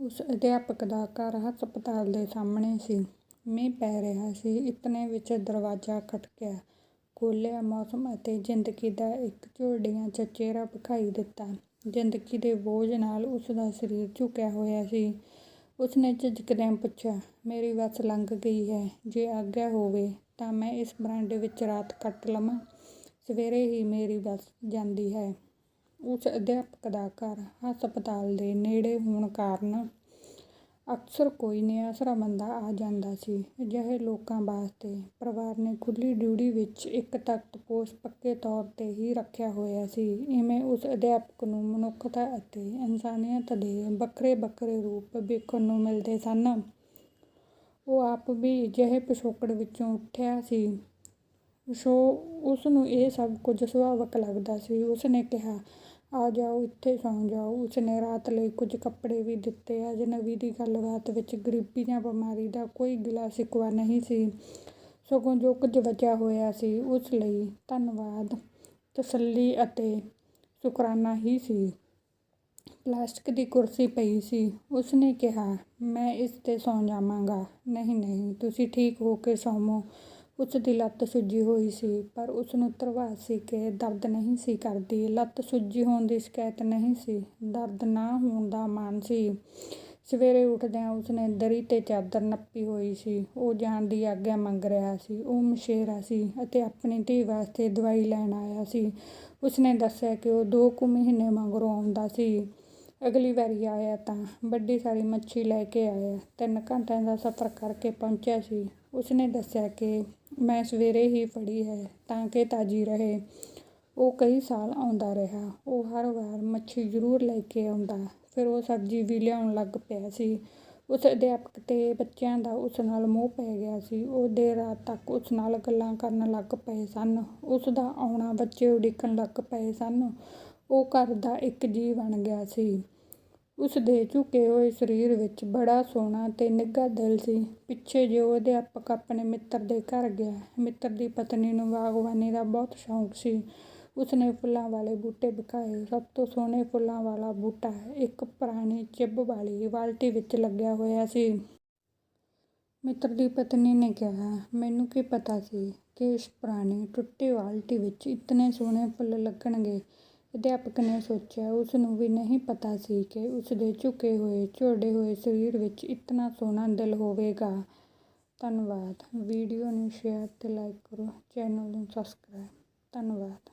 ਉਸ ਅਧਿਆਪਕ ਦਾ ਘਰ ਹਸਪਤਾਲ ਦੇ ਸਾਹਮਣੇ ਸੀ। ਮੀਂਹ ਪੈ ਰਿਹਾ ਸੀ। ਇਤਨੇ ਵਿੱਚ ਦਰਵਾਜ਼ਾ ਖਟਕਿਆ। ਖੋਲ੍ਹਿਆ। ਮੌਸਮ ਅਤੇ ਜ਼ਿੰਦਗੀ ਦਾ ਇੱਕ ਝੁਰੜੀਆਂ 'ਚ ਚਿਹਰਾ ਵਿਖਾਈ ਦਿੱਤਾ। ਜ਼ਿੰਦਗੀ ਦੇ ਬੋਝ ਨਾਲ ਉਸਦਾ ਸਰੀਰ ਝੁਕਿਆ ਹੋਇਆ ਸੀ। ਉਸਨੇ ਝਿਜਕਦਿਆਂ ਪੁੱਛਿਆ, "ਮੇਰੀ ਬੱਸ ਲੰਘ ਗਈ ਹੈ। ਜੇ ਆਗਿਆ ਹੋਵੇ ਤਾਂ ਮੈਂ ਇਸ ਬਰਾਂਡੇ ਵਿੱਚ ਰਾਤ ਕੱਟ ਲਵਾਂ। ਸਵੇਰੇ ਹੀ ਮੇਰੀ ਬੱਸ ਜਾਂਦੀ ਹੈ।" ਉਸ ਅਧਿਆਪਕ ਦਾ ਘਰ ਹਸਪਤਾਲ ਦੇ ਨੇੜੇ ਹੋਣ ਕਾਰਨ ਅਕਸਰ ਕੋਈ ਨਿਆਸਰਾ ਬੰਦਾ ਆ ਜਾਂਦਾ ਸੀ। ਅਜਿਹੇ ਲੋਕਾਂ ਵਾਸਤੇ ਪਰਿਵਾਰ ਨੇ ਖੁੱਲ੍ਹੀ ਡਿਊਟੀ ਵਿੱਚ ਇੱਕ ਤਖਤਪੋਸ਼ ਪੱਕੇ ਤੌਰ 'ਤੇ ਹੀ ਰੱਖਿਆ ਹੋਇਆ ਸੀ। ਇਵੇਂ ਉਸ ਅਧਿਆਪਕ ਨੂੰ ਮਨੁੱਖਤਾ ਅਤੇ ਇਨਸਾਨੀਅਤ ਦੇ ਵੱਖਰੇ-ਵੱਖਰੇ ਰੂਪ ਵੇਖਣ ਨੂੰ ਮਿਲਦੇ ਸਨ। ਉਹ ਆਪ ਵੀ ਅਜਿਹੇ ਪਿਛੋਕੜ ਵਿੱਚੋਂ ਉੱਠਿਆ ਸੀ, ਸੋ ਉਸਨੂੰ ਇਹ ਸਭ ਕੁਝ ਸੁਭਾਵਕ ਲੱਗਦਾ ਸੀ। ਉਸਨੇ ਕਿਹਾ, "ਆ ਜਾਓ, ਇੱਥੇ ਸੌਂ ਜਾਓ।" ਉਸਨੇ ਰਾਤ ਲਈ ਕੁਝ ਕੱਪੜੇ ਵੀ ਦਿੱਤੇ। ਅਜਨਬੀ ਦੀ ਗੱਲਬਾਤ ਵਿੱਚ ਗਰੀਬੀ ਜਾਂ ਬਿਮਾਰੀ ਦਾ ਕੋਈ ਗਿਲਾ-ਸ਼ਿਕਵਾ ਨਹੀਂ ਸੀ, ਸਗੋਂ ਜੋ ਕੁਝ ਬਚਿਆ ਹੋਇਆ ਸੀ, ਉਸ ਲਈ ਧੰਨਵਾਦ, ਤਸੱਲੀ ਅਤੇ ਸ਼ੁਕਰਾਨਾ ਹੀ ਸੀ। ਪਲਾਸਟਿਕ ਦੀ ਕੁਰਸੀ ਪਈ ਸੀ। ਉਸਨੇ ਕਿਹਾ, "ਮੈਂ ਇਸ 'ਤੇ ਸੌਂ ਜਾਵਾਂਗਾ।" "ਨਹੀਂ-ਨਹੀਂ, ਤੁਸੀਂ ਠੀਕ ਹੋ ਕੇ ਸੌਂਵੋ।" ਉਸ ਦੀ ਲੱਤ ਸੁੱਜੀ ਹੋਈ ਸੀ, ਪਰ ਉਸਨੂੰ ਧਰਵਾਸ ਸੀ ਕਿ ਦਰਦ ਨਹੀਂ ਸੀ ਕਰਦੀ। ਲੱਤ ਸੁੱਜੀ ਹੋਣ ਦੀ ਸ਼ਿਕਾਇਤ ਨਹੀਂ ਸੀ, ਦਰਦ ਨਾ ਹੋਣ ਦਾ ਮਾਣ ਸੀ। ਸਵੇਰੇ ਉੱਠਦਿਆਂ ਉਸਨੇ ਦਰੀ 'ਤੇ ਚਾਦਰ ਨੱਪੀ ਹੋਈ ਸੀ। ਉਹ ਜਾਣ ਦੀ ਆਗਿਆ ਮੰਗ ਰਿਹਾ ਸੀ। ਉਹ ਮਛੇਰਾ ਸੀ ਅਤੇ ਆਪਣੀ ਧੀ ਵਾਸਤੇ ਦਵਾਈ ਲੈਣ ਆਇਆ ਸੀ। ਉਸਨੇ ਦੱਸਿਆ ਕਿ ਉਹ ਦੋ ਕੁ ਮਹੀਨੇ ਮਗਰੋਂ ਆਉਂਦਾ ਸੀ। ਅਗਲੀ ਵਾਰੀ ਆਇਆ ਤਾਂ ਵੱਡੀ ਸਾਰੀ ਮੱਛੀ ਲੈ ਕੇ ਆਇਆ। ਤਿੰਨ ਘੰਟਿਆਂ ਦਾ ਸਫ਼ਰ ਕਰਕੇ ਪਹੁੰਚਿਆ ਸੀ। ਉਸਨੇ ਦੱਸਿਆ ਕਿ ਮੈਂ ਸਵੇਰੇ ਹੀ ਫੜੀ ਹੈ ਤਾਂ ਕਿ ਤਾਜ਼ੀ ਰਹੇ। ਉਹ ਕਈ ਸਾਲ ਆਉਂਦਾ ਰਿਹਾ। ਉਹ ਹਰ ਵਾਰ ਮੱਛੀ ਜ਼ਰੂਰ ਲੈ ਕੇ ਆਉਂਦਾ। ਫਿਰ ਉਹ ਸਬਜ਼ੀ ਵੀ ਲਿਆਉਣ ਲੱਗ ਪਿਆ ਸੀ। ਉਸ ਅਧਿਆਪਕ ਤੇ ਬੱਚਿਆਂ ਦਾ ਉਸ ਨਾਲ ਮੋਹ ਪੈ ਗਿਆ ਸੀ। ਉਹ ਦੇਰ ਰਾਤ ਤੱਕ ਉਸ ਨਾਲ ਗੱਲਾਂ ਕਰਨ ਲੱਗ ਪਏ ਸਨ। ਉਸਦਾ ਆਉਣਾ ਬੱਚੇ ਉਡੀਕਣ ਲੱਗ ਪਏ ਸਨ। ਉਹ ਘਰ ਦਾ ਇੱਕ ਜੀਅ ਬਣ ਗਿਆ ਸੀ। ਉਸਦੇ ਝੁਕੇ ਹੋਏ ਸਰੀਰ ਵਿੱਚ ਬੜਾ ਸੋਹਣਾ ਤੇ ਨਿੱਘਾ ਦਿਲ ਸੀ। ਪਿੱਛੇ ਜਿਹੇ ਉਹ ਅਧਿਆਪਕ ਆਪਣੇ ਮਿੱਤਰ ਦੇ ਘਰ ਗਿਆ। ਮਿੱਤਰ ਦੀ ਪਤਨੀ ਨੂੰ ਬਾਗ਼ਬਾਨੀ ਦਾ ਬਹੁਤ ਸ਼ੌਕ ਸੀ। ਉਸਨੇ ਫੁੱਲਾਂ ਵਾਲੇ ਬੂਟੇ ਵਿਖਾਏ। ਸਭ ਤੋਂ ਸੋਹਣੇ ਫੁੱਲਾਂ ਵਾਲਾ ਬੂਟਾ ਇੱਕ ਪੁਰਾਣੀ ਚਿੱਬ ਵਾਲੀ ਬਾਲਟੀ ਵਿੱਚ ਲੱਗਿਆ ਹੋਇਆ ਸੀ। ਮਿੱਤਰ ਦੀ ਪਤਨੀ ਨੇ ਕਿਹਾ, "ਮੈਨੂੰ ਕੀ ਪਤਾ ਸੀ ਕਿ ਇਸ ਪੁਰਾਣੀ, ਟੁੱਟੀ ਬਾਲਟੀ ਵਿੱਚ ਇਤਨੇ ਸੋਹਣੇ ਫੁੱਲ ਲੱਗਣਗੇ।" ਅਧਿਆਪਕ ਨੇ ਸੋਚਿਆ, ਉਸਨੂੰ ਵੀ ਨਹੀਂ ਪਤਾ ਸੀ ਕਿ ਉਸਦੇ ਝੁਕੇ ਹੋਏ, ਝੁਰੜੇ ਹੋਏ ਸਰੀਰ ਵਿੱਚ ਇਤਨਾ ਸੋਹਣਾ ਦਿਲ ਹੋਵੇਗਾ। ਧੰਨਵਾਦ। ਵੀਡੀਓ ਨੂੰ ਸ਼ੇਅਰ ਤੇ ਲਾਈਕ ਕਰੋ। ਚੈਨਲ ਨੂੰ ਸਬਸਕ੍ਰਾਈਬ। ਧੰਨਵਾਦ।